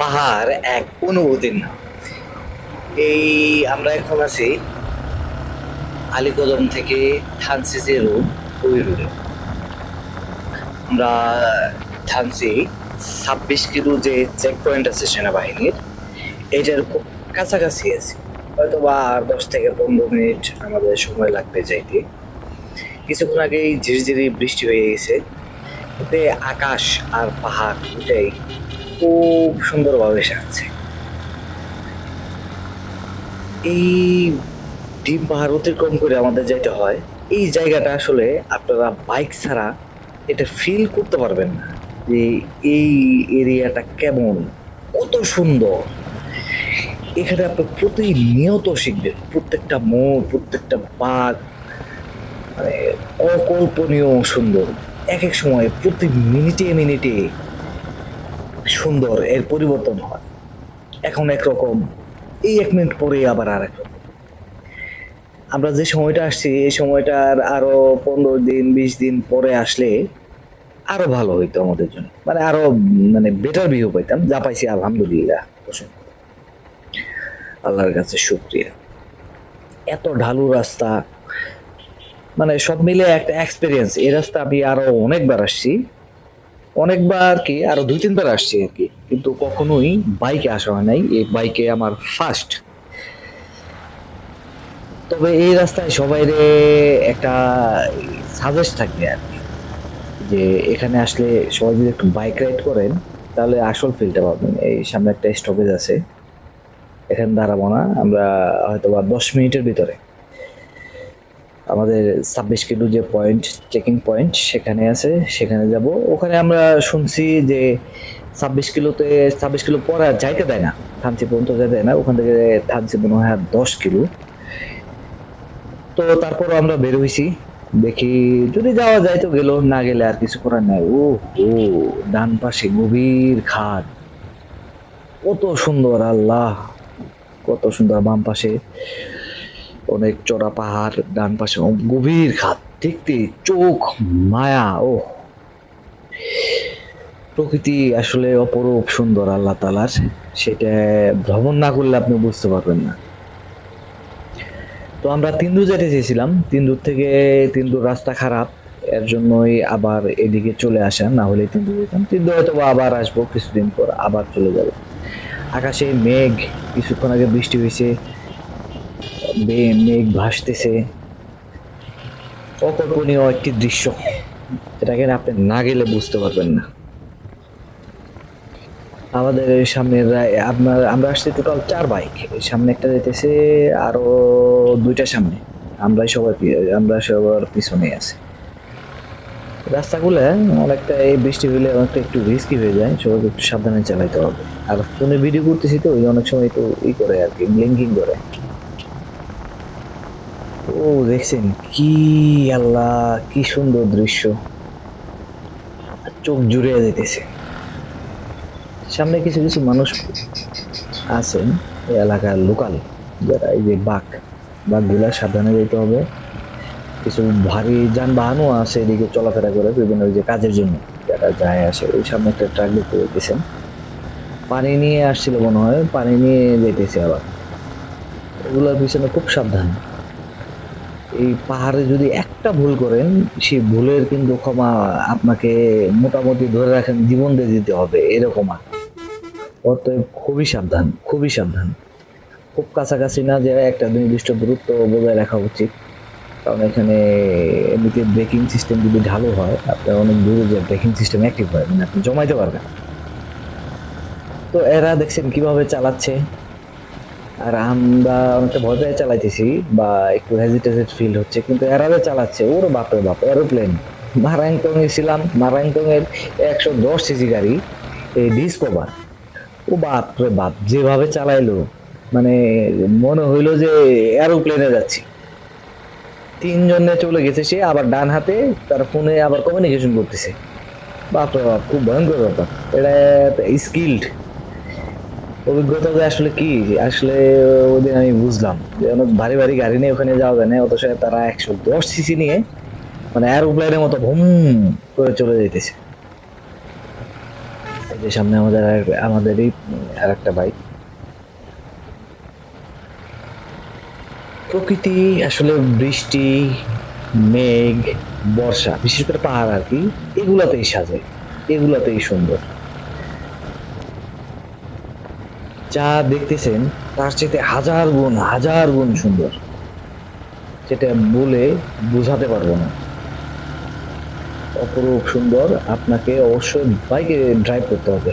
পাহাড় এক অনুভূতির নাম। এই আমরা এখন আছি আলীকদম থেকে থানসি যে রোড ওই রোডে। আমরা থানসি ছাব্বিশ কিলো যে চেক পয়েন্ট আছে সেনাবাহিনীর, এটার খুব কাছাকাছি আছি। হয়তো বা আর দশ থেকে পনেরো মিনিট আমাদের সময় লাগবে যাইতে। কিছুক্ষণ আগেই ঝিরিঝিরি বৃষ্টি হয়ে গেছে। এতে আকাশ আর পাহাড় দুটাই খুব সুন্দরভাবে সাজছে। এই ডিম পাহাড় অতিক্রম করে আমাদের যেতে হয়, এই জায়গাটা আসলে আপনারা বাইক ছাড়া এটা ফিল করতে পারবেন না যে এই এরিয়াটা কেমন, কত সুন্দর। এখানে আপনি প্রতিনিয়ত শিখবেন, প্রত্যেকটা মোড়, প্রত্যেকটা বাঘ মানে অকল্পনীয় সুন্দর। এক এক সময় প্রতি মিনিটে মিনিটে সুন্দর এর পরিবর্তন হয়। এখন একরকম, এই এক মিনিট পরে আবার আর একরকম আমরা যে সময়টা আসছি, এই সময়টার আরও পনেরো দিন, বিশ দিন পরে আসলে আরও ভালো হইতো আমাদের জন্য। মানে আরও মানে বেটার ভিউ পাইতাম। যা পাইছি আলহামদুলিল্লাহ আল্লাহর কাছে শুক্রিয়া। এত ঢালু রাস্তা মানে সব মিলে একটা এক্সপিরিয়েন্স এই রাস্তা আমি আরও অনেকবার আসছি। অনেকবার কি, আরও দুই, তিনবার আসছি আর কি। কিন্তু কখনোই বাইকে আসা হয় নাই। এই বাইকে আমার ফার্স্ট তবে এই রাস্তায় সবাই একটা সাজেস্ট থাকবে আর কি, যে এখানে আসলে সবাই যদি একটু বাইক রাইড করেন, তাহলে আসল ফিলটা পাবেন। এই সামনে একটা স্টপেজ আছে। এখানে দাঁড়াবো না। আমরা হয়তো বা দশ মিনিটের ভিতরে আমাদের ছাব্বিশ কিলো যে পয়েন্ট চেকিং পয়েন্ট সেখানে আছে, সেখানে যাব। ওখানে আমরা শুনছি যে ছাব্বিশ কিলোতে, ছাব্বিশ কিলো পরে আর যাইতে দেয় না, থানচি পর্যন্ত যেতে দেয় না, ওখান থেকে থানচি মনে হয় দশ কিলো। তো তারপর আমরা বের হয়েছি দেখি যদি যাওয়া যায় তো গেল, না গেলে আর কিছু করার নাই। ও ও, ডান পাশে গভীর খাদ কত সুন্দর, আল্লাহ, কত সুন্দর, বাম পাশে। অনেক চড়া পাহাড়, ডান পাশে গভীর খাদ দেখতে চোখ, মায়া ও প্রকৃতি আসলে অপরূপ সুন্দর আল্লাহ তালার সেটা ভ্রমণ না করলে আপনি বুঝতে পারবেন না। তো আমরা তিন্দু যেতে চেয়েছিলাম। তিন্দুর থেকে তিন্দুর রাস্তা খারাপ। এর জন্যই আবার এদিকে চলে আসা। না হলে তিন্দু যেতাম। তিন্দু হয়তো আবার আসব কিছুদিন পর, আবার চলে যাব। আকাশে মেঘ, কিছুক্ষণ আগে বৃষ্টি হয়েছে। মেঘ ভাসতেছে। অকল্পনীয় একটি দৃশ্য। এটাকে আপনি না গেলে বুঝতে পারবেন না। আমাদের এই সামনের আপনার, আমরা আসছি টোটাল চার বাইক। সামনে একটা যেতেছে আরও দুইটা সামনে। আমরাই সবাই আমরা সবার পিছনে আছি। রাস্তাগুলো অনেকটা এই বৃষ্টি হলে অনেকটা একটু রিস্কি হয়ে যায়, সবাইকে একটু সাবধানে চালাইতে হবে। আর ফোনে ভিডিও করতেছি তো, ওই অনেক সময় একটু ই করে আর কি ব্লিঙ্কিং করে। ও, দেখছেন কি আল্লাহ, কি সুন্দর দৃশ্য। চোখ জুড়ে যেতেছে সামনে কিছু কিছু মানুষ আছেন এই এলাকার লোকাল, যারা এই যে বাঘ, বাঘগুলা সাবধানে যেতে হবে। কিছু ভারী যানবাহনও আছে এদিকে চলাফেরা করে বিভিন্ন ওই যে কাজের জন্য। যারা যায় আসে, ওই সামনে একটা ট্রাক দেখতে পেতেছেন পানি নিয়ে আসছিল মনে হয়, পানি নিয়ে যেতেছে আবার। এগুলোর পিছনে খুব সাবধান। এই পাহাড়ে যদি একটা ভুল করেন, সেই ভুলের কিন্তু ক্ষমা আপনাকে মোটামুটি ধরে রাখেন, জীবন দিয়ে দিতে হবে, এরকম আর। অতএব খুবই সাবধান খুবই সাবধান। খুব কাছাকাছি না যে একটা নির্দিষ্ট দূরত্ব বজায় রাখা উচিত। কারণ এখানে এমনিতে ব্রেকিং সিস্টেম যদি ঢালু হয়, আপনার অনেক দূরে যে ব্রেকিং সিস্টেম অ্যাক্টিভ হয় মানে আপনি জমাইতে পারবেন তো এরা দেখছেন কীভাবে চালাচ্ছে। আর আমরা অনেকটা ভয় পেয়ে চালাইতেছি, বা একটু হেজিটেটেড ফিল হচ্ছে, কিন্তু এরা যে চালাচ্ছে, ওর বাপরে বাপ এরোপ্লেন মারাংটং এ ছিলাম মারাংটং এর একশো দশ সিসি গাড়ি, এই ডিসকভার ও বাপ রে বাপ, যেভাবে চালাইলো মানে মনে হইল যে এরোপ্লেনে যাচ্ছি। তিনজনে চলে গেছে, সে আবার ডান হাতে, তার ফোনে আবার কমিউনিকেশন করতেছে। বাপ রে বাপ, খুব ভয়ঙ্কর ব্যাপার। এটা স্কিল্ড অভিজ্ঞতা আসলে কি? আসলে আমি বুঝলাম যে অনেক ভারী ভারী গাড়ি নিয়ে ওখানে যাওয়া যায় না তারা একশো দশ সিসি নিয়ে মানে মতো ভুম করে চলে যেতেছে যে সামনে আমাদের আমাদেরই আর একটা বাইক প্রকৃতি, আসলে বৃষ্টি, মেঘ, বর্ষা, বিশেষ করে পাহাড় আর কি, এগুলাতেই সাজে এগুলাতেই সুন্দর। যা দেখতেছেন, তার চেয়ে হাজার গুণ হাজার গুণ সুন্দর। সেটা বলে বোঝাতে পারব না। অপরূপ সুন্দর আপনাকে অবশ্যই বাইকে ড্রাইভ করতে হবে।